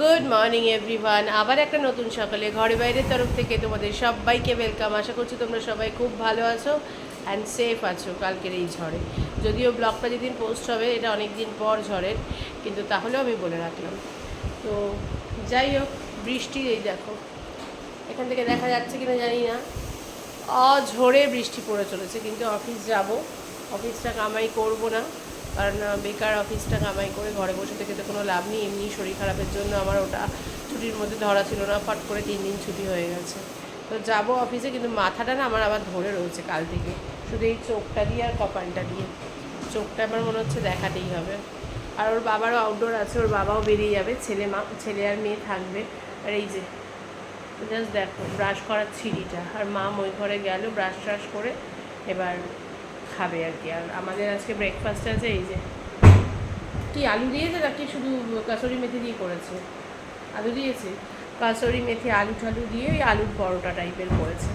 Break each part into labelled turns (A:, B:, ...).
A: Good morning everyone আবার একটা নতুন সকালে ঘরে বাইরের তরফ থেকে তোমাদের সবাইকে ওয়েলকাম আশা করছি তোমরা সবাই খুব ভালো আছো অ্যান্ড সেফ আছো কালকের এই ঝড়ে। যদিও ব্লগটা যেদিন পোস্ট হবে, এটা অনেক দিন পর ঝড়ের, কিন্তু তাহলেও আমি বলে রাখলাম। তো যাই হোক, বৃষ্টি এই দেখো। এখান থেকে দেখা যাচ্ছে কিনা জানি না। অঝোরে বৃষ্টি পড়ে চলেছে, কিন্তু অফিস যাব। অফিসটা কামাই করব না। কারণ বেকার অফিসটা কামাই করে ঘরে বসে থেকে তো কোনো লাভ নেই। এমনি শরীর খারাপের জন্য আমার ওটা ছুটির মধ্যে ধরা ছিল না। ফট করে তিন দিন ছুটি হয়ে গেছে। তো যাব অফিসে, কিন্তু মাথাটা না আমার আবার ধরে রয়েছে কাল থেকে। শুধু এই চোখটা দিয়ে আর কপালটা দিয়ে। চোখটা আমার মনে হচ্ছে দেখাতেই হবে। আর ওর বাবারও আউটডোর আছে, ওর বাবাও বেরিয়ে যাবে। ছেলে মা, ছেলে আর মেয়ে থাকবে। আর এই যে জাস্ট দেখো ব্রাশ করার ছিঁড়িটা আর মা ওই ঘরে গেল ব্রাশ ট্রাশ করে এবার খাবে আর কি। আর আমাদের আজকে ব্রেকফাস্ট আছে, এই যে কি আলু দিয়েছে নাকি শুধু কাসরি মেথি দিয়ে করেছে? আলু দিয়েছে। কাসরি মেথি, আলু ঠালু দিয়ে ওই আলুর পরোটা টাইপের করেছে।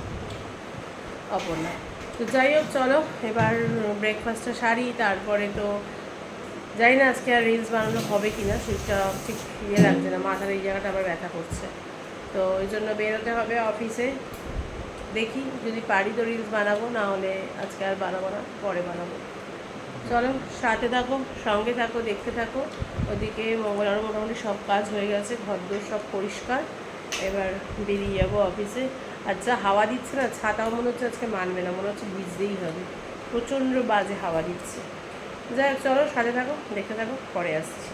A: অপর্ণা। তো যাই হোক, চলো, এবার ব্রেকফাস্টটা সারি, তারপরে তো জানি না আজকে আর রিলস বানানো হবে কি না সেটা ঠিক ইয়ে লাগছে না, মাথার এই জায়গাটা আবার ব্যথা করছে। তো ওই জন্য বেরোতে হবে অফিসে দেখি, যদি পারি তো রিলস বানাবো, না হলে আজকে আর বানাবো না, পরে বানাবো। চলো, সাথে থাকো, সঙ্গে থাকো, দেখতে থাকো। ওদিকে মঙ্গলারও মোটামুটি সব কাজ হয়ে গেছে, ঘরদোর সব পরিষ্কার। এবার বেরিয়ে যাব অফিসে আর যা হাওয়া দিচ্ছে না, ছাতাও মনে হচ্ছে আজকে মানবে না, মনে হচ্ছে ভিজতেই হবে। প্রচণ্ড বাজে হাওয়া দিচ্ছে। যাই চলো, সাথে থাকো, দেখতে থাকো, পরে আসছি।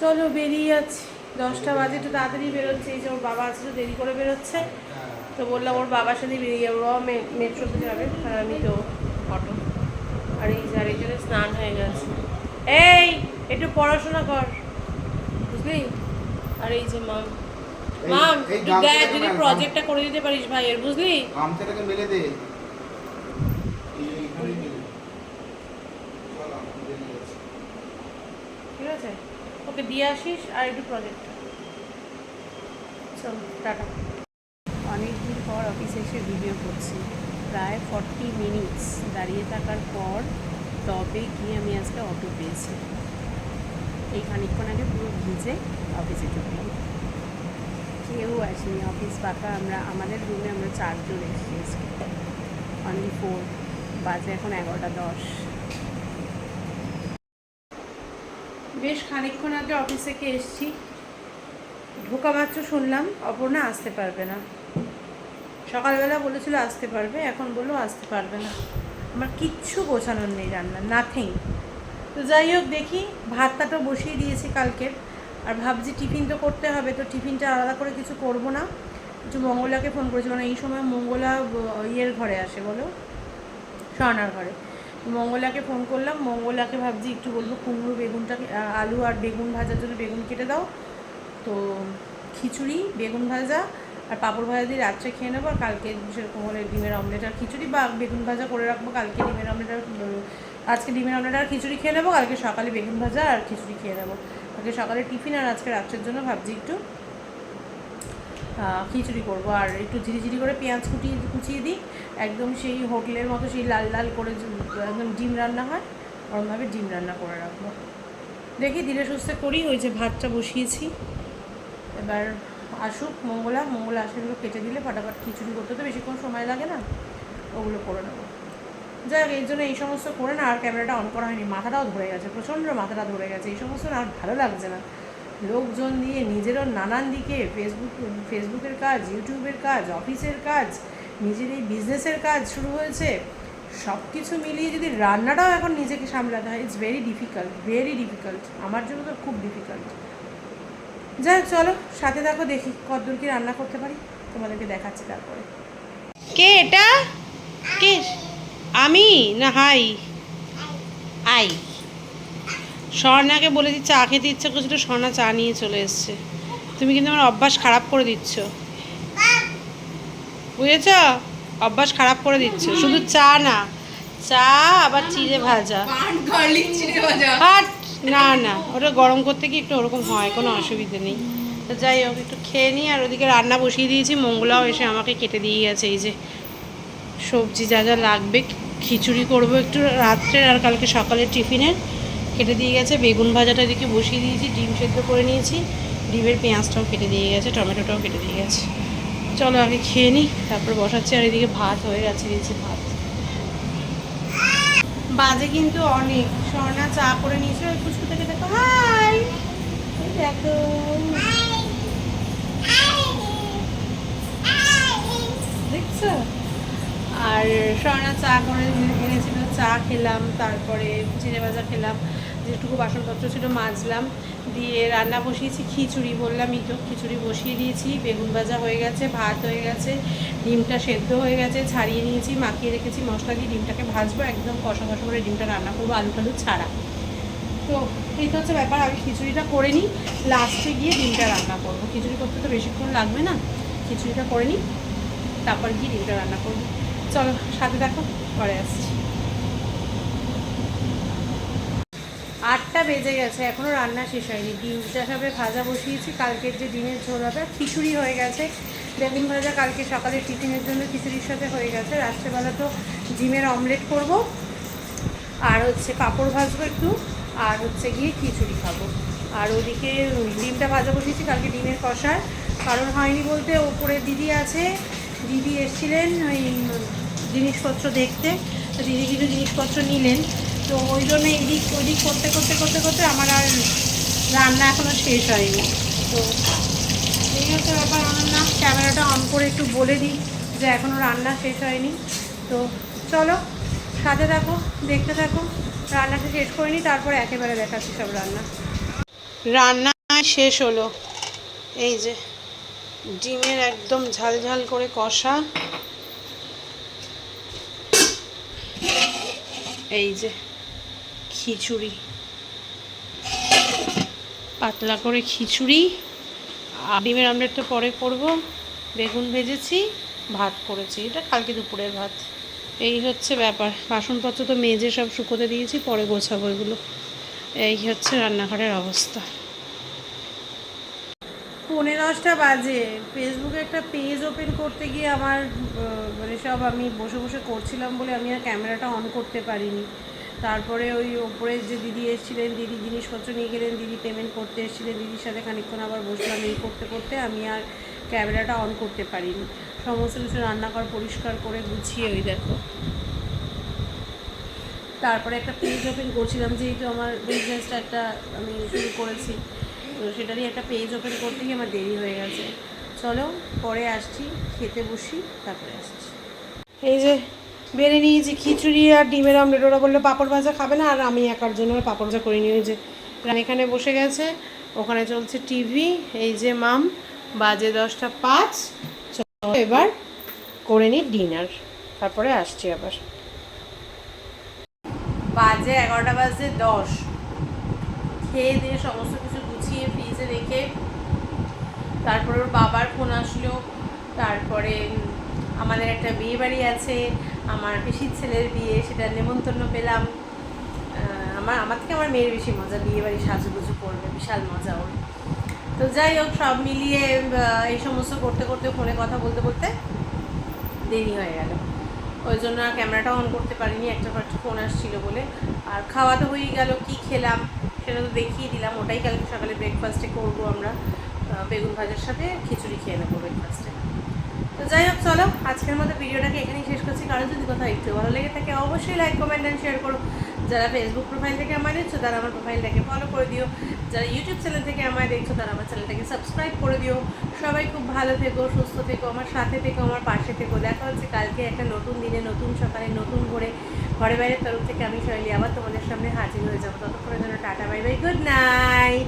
A: চলো, বেরিয়ে যাচ্ছি। দশটা বাজে, একটু তাড়াতাড়ি বেরোচ্ছে। এই যে, ওর বাবা আছে তো দেরি করে বেরোচ্ছে। তো বললাম ওর বাবার সাথে বেরিয়ে যাব। বাবা মে- মেট্রোতে যাবে আর আমি তো অটো আর এই যে আরেকজনের স্নান হয়ে গেছে। এই একটু পড়াশোনা কর। বুঝলি? আর এই যে মাম।
B: এই-
A: মাম
B: এই
A: দেখ যদি প্রজেক্টটা করে দিতে পারিস ভাইয়ের বুঝলি?
B: গামছাটাকে মেলে দে।
A: ঠিক আছে? ওকে দিয়ে আসিস আর একটু প্রজেক্ট চল টাটা। পর এসে ভিডিও করছি। প্রায় ফর্টি মিনিটস দাঁড়িয়ে থাকার পর তবে গিয়ে আমি আজকে অটো পেয়েছি। এই খানিকক্ষণ আগে পুরো ভিজে অফিসে ঢুকলাম। কেউ আসেনি অফিস পাকা, আমরা, আমাদের রুমে আমরা চারজন এসেছি অনলি ফোর বাজে এখন এগারোটা দশ। বেশ খানিকক্ষণ আগে অফিস থেকে এসেছি। ঢোকা মাত্র শুনলাম, অপর্ণা আসতে পারবে না। সকালবেলা বলেছিল আসতে পারবে, এখন বলল আসতে পারবে না। আমার কিচ্ছু গোছানোর নেই রান্না নাথিং তো যাই হোক, দেখি ভাতটা তো বসিয়ে দিয়েছি কালকের আর ভাবছি টিফিন তো করতে হবে, তো টিফিনটা আলাদা করে কিছু করব না। কিছু মঙ্গলাকে ফোন করেছি মানে এই সময় মঙ্গলা ইয়ের ঘরে আসে, বলো? স্বর্ণার ঘরে। মঙ্গলাকে ফোন করলাম, মঙ্গলাকে ভাবছি একটু বলব কুমড়ো বেগুনটা আলু আর বেগুন ভাজার জন্য বেগুন কেটে দাও। তো খিচুড়ি, বেগুন ভাজা আর পাঁপড় ভাজা দিয়ে রাত্রে খেয়ে নেব, আর কালকে সেরকম হলে ডিমের অমলেট আর খিচুড়ি বা বেগুন ভাজা করে রাখব। কালকে ডিমের অমলেট আর আজকে ডিমের অমলেট আর খিচুড়ি খেয়ে নেব, কালকে সকালে বেগুন ভাজা আর খিচুড়ি খেয়ে নেব। কালকে সকালে টিফিন আর আজকে রাত্রের জন্য ভাবছি একটু খিচুড়ি করব। আর একটু ঝিরিঝিরি করে পেঁয়াজ কুটিয়ে, কুচিয়ে দিই। একদম সেই হোটেলের মতো সেই লাল লাল করে একদম ডিম রান্না হয়, ওরমভাবে ডিম রান্না করে রাখব। দেখি ধীরে সুস্থে করি, ওই যে ভাতটা বসিয়েছি। এবার আসুক, মঙ্গলা মঙ্গলা আসলে কেটে দিলে ফটাফট খিচুড়ি করতে তো বেশিক্ষণ সময় লাগে না, ওগুলো করে নেব। যাই হোক এই জন্য এই সমস্ত করে না, আর ক্যামেরাটা অন করা হয়নি, মাথাটাও ধরে গেছে, প্রচণ্ড মাথাটা ধরে গেছে, এই সমস্ত না আর ভালো লাগছে না। লোকজন দিয়ে নিজেরও নানান দিকে ফেসবুক ফেসবুকের কাজ ইউটিউবের কাজ, অফিসের কাজ, নিজের এই বিজনেসের কাজ শুরু হয়েছে সব কিছু মিলিয়ে যদি রান্নাটাও এখন নিজেকে সামলাতে হয় it's very difficult very difficult আমার জন্য তো খুব ডিফিকাল্ট যাই হোক চলো সাথে দেখো দেখি কতদূর কি রান্না করতে পারি। তোমাদেরকে দেখাচ্ছি তারপরে। কে এটা? কে? আমি? না হাই? আই। স্বর্ণাকে বলে দিচ্ছে চা খেতে ইচ্ছে করছিল স্বর্ণা চা নিয়ে চলে এসছে। তুমি কিন্তু আমার অভ্যাস খারাপ করে দিচ্ছ। বুঝেছ? অভ্যাস খারাপ করে দিচ্ছ। শুধু চা না চা আবার চিড়ে ভাজা। আর না না, ওটা গরম করতে কি একটু ওরকম হয়, কোনো অসুবিধে নেই। তো যাই হোক, একটু খেয়ে নিই আর ওদিকে রান্না বসিয়ে দিয়েছি মঙ্গলাও এসে আমাকে কেটে দিয়ে গেছে, এই যে সবজি যা যা লাগবে, খিচুড়ি করব একটু রাত্রের আর কালকে সকালের টিফিনের কেটে দিয়ে গেছে, বেগুন ভাজাটা এদিকে বসিয়ে দিয়েছি, ডিম সেদ্ধ করে নিয়েছি, ডিমের পেঁয়াজটাও কেটে দিয়ে গেছে, টমেটোটাও কেটে দিয়ে গেছে। চলো আগে খেয়ে নিই, তারপর বসাচ্ছি, আর এদিকে ভাত হয়ে গেছে দিয়েছি ভাত। বাজে কিন্তু অনেক। স্বর্ণা চা করে নিয়েছে, ওই কুচকু থেকে দেখো, হাই! দেখো। দেখছ? আর স্বর্ণা চা করে এনেছিল, চা খেলাম, তারপরে চিনে ভাজা খেলাম, যেটুকু বাসনপত্র ছিল মাজলাম। দিয়ে রান্না বসিয়েছি, খিচুড়ি বললামই তো খিচুড়ি বসিয়ে দিয়েছি, বেগুন ভাজা হয়ে গেছে, ভাত হয়ে গেছে, ডিমটা সেদ্ধ হয়ে গেছে, ছাড়িয়ে নিয়েছি, মাখিয়ে রেখেছি, মশলা দিয়ে ডিমটাকে ভাজবো, একদম কষা কষা করে ডিমটা রান্না করব, আলু টালু ছাড়া। তো এইটা হচ্ছে ব্যাপার, আমি খিচুড়িটা করে নিই লাস্টে গিয়ে ডিমটা রান্না করব। খিচুড়ি করতে তো বেশিক্ষণ লাগবে না, খিচুড়িটা করে নিই, তারপর গিয়ে ডিমটা রান্না করব। চলো, সাথে দেখো পরে আসছি। আটটা বেজে গেছে এখনও রান্না শেষ হয়নি। ডিমটা সবে ভাজা বসিয়েছি, কালকের যে ডিমের ঝোল হবে, খিচুড়ি হয়ে গেছে। বেগুন ভাজা কালকে সকালে টিফিনের জন্য খিচুড়ির সাথে হয়ে গেছে। রাত্রেবেলা তো ডিমের অমলেট করব। আর হচ্ছে পাঁপড় ভাজবো একটু, আর হচ্ছে গিয়ে খিচুড়ি খাব। আর ওদিকে ডিমটা ভাজা বসিয়েছি, কালকে ডিমের কষার। কারণ হয়নি বলতে ওপরে দিদি আছে। দিদি এসেছিলেন ওই জিনিসপত্র দেখতে। দিদি কিছু জিনিসপত্র নিলেন। তো ওই জন্য এদিক ওদিক করতে করতে করতে করতে আমার আর রান্না এখনও শেষ হয়নি। তো এই হচ্ছে ব্যাপার। না ক্যামেরাটা অন করে একটু বলে দিই যে এখনও রান্না শেষ হয়নি। তো চলো সাথে থাকো, দেখতে থাকো। রান্নাটা শেষ করে নিই তারপরে একেবারে দেখাচ্ছি সব রান্না। রান্না শেষ হলো। এই যে ডিমের একদম ঝাল ঝাল করে কষা। এই যে খিচুড়ি। পাতলা করে খিচুড়ি। ডিমের আমলেট তো পরে করব। বেগুন ভেজেছি, ভাত করেছি। এটা কালকে দুপুরের ভাত। এই হচ্ছে ব্যাপার। বাসনপত্র তো মেজে সব শুকোতে দিয়েছি, পরে গোছাবো এগুলো। এই হচ্ছে রান্নাঘরের অবস্থা। পৌনে দশটা বাজে। ফেসবুকে একটা পেজ ওপেন করতে গিয়ে আমার মানে সব আমি বসে বসে করছিলাম বলে আমি আর ক্যামেরাটা অন করতে পারিনি। তারপরে ওই ওপরে যে দিদি এসেছিলেন, দিদি জিনিসপত্র নিয়ে গেলেন, দিদি পেমেন্ট করতে এসেছিলেন, দিদির সাথে খানিকক্ষণ আবার বসলাম এই করতে করতে, আমি আর ক্যামেরাটা অন করতে পারিনি। সমস্ত কিছু রান্নাঘর পরিষ্কার করে গুছিয়ে ওই দেখো। তারপরে একটা পেজ ওপেন করছিলাম, যেহেতু আমার বিজনেসটা একটা আমি শুরু করেছি, তো সেটা নিয়ে একটা পেজ ওপেন করতে গিয়ে আমার দেরি হয়ে গেছে। চলো, পরে আসছি, খেতে বসি, তারপরে আসছি। এই যে বেড়ে নিয়েছি, খিচুড়ি আর ডিমের অমলেট। ওরা বলল, পাঁপড় ভাজা খাবে না, আর আমি একার জন্য পাঁপড় ভাজা করে নিয়ে ওই যে রান এখানে বসে গেছে, ওখানে চলছে টিভি এই যে মাম, বাজে দশটা পাঁচ। এবার করে নিই ডিনার, তারপরে আসছি আবার। বাজে এগারোটা বাজে দশ। খেয়ে দিয়ে সমস্ত কিছু গুছিয়ে ফ্রিজে রেখে তারপরে ওর বাবার ফোন আসলো, তারপরে আমাদের একটা বিয়ে বাড়ি আছে আমার পিসির ছেলের বিয়ে সেটা নেমন্তন্ন পেলাম। আমার আমার থেকে আমার মেয়ের বেশি মজা বিয়ে বাড়ি সাজুগুজু করবে, বিশাল মজা ওর। তো যাই হোক, সব মিলিয়ে এই সমস্ত করতে করতে ফোনে কথা বলতে বলতে দেরি হয়ে গেল। ওই জন্য আর ক্যামেরাটা অন করতে পারিনি, একটা ফার্স্ট ফোন আসছিল বলে। আর খাওয়া তো হয়েই গেল, কি খেলাম সেটা তো দেখিয়ে দিলাম। ওটাই কালকে সকালে ব্রেকফাস্টে করব আমরা। বেগুন ভাজার সাথে খিচুড়ি খেয়ে নেব ব্রেকফাস্টে তো যাই হোক, চলো, আজকের মতো ভিডিওটাকে এখানেই শেষ করছি। কারও যদি কোথাও একটু ভালো লেগে থাকে, অবশ্যই লাইক কমেন্ট অ্যান্ড শেয়ার করো। যারা ফেসবুক প্রোফাইল থেকে আমায় দেখছ, তারা আমার প্রোফাইলটাকে ফলো করে দিও। যারা ইউটিউব চ্যানেল থেকে আমায় দেখছ, তারা আমার চ্যানেলটাকে সাবস্ক্রাইব করে দিও। সবাই খুব ভালো থেকো, সুস্থ থেকো, আমার সাথে থেকো, আমার পাশে থেকো। দেখা হচ্ছে কালকে একটা নতুন দিনে, নতুন সকালে, নতুন ভোরে। ঘরে বাইরের তরফ থেকে আমি শৈলী আবার তোমাদের সামনে হাজির হয়ে যাব। ততক্ষণের জন্য tata bye bye good night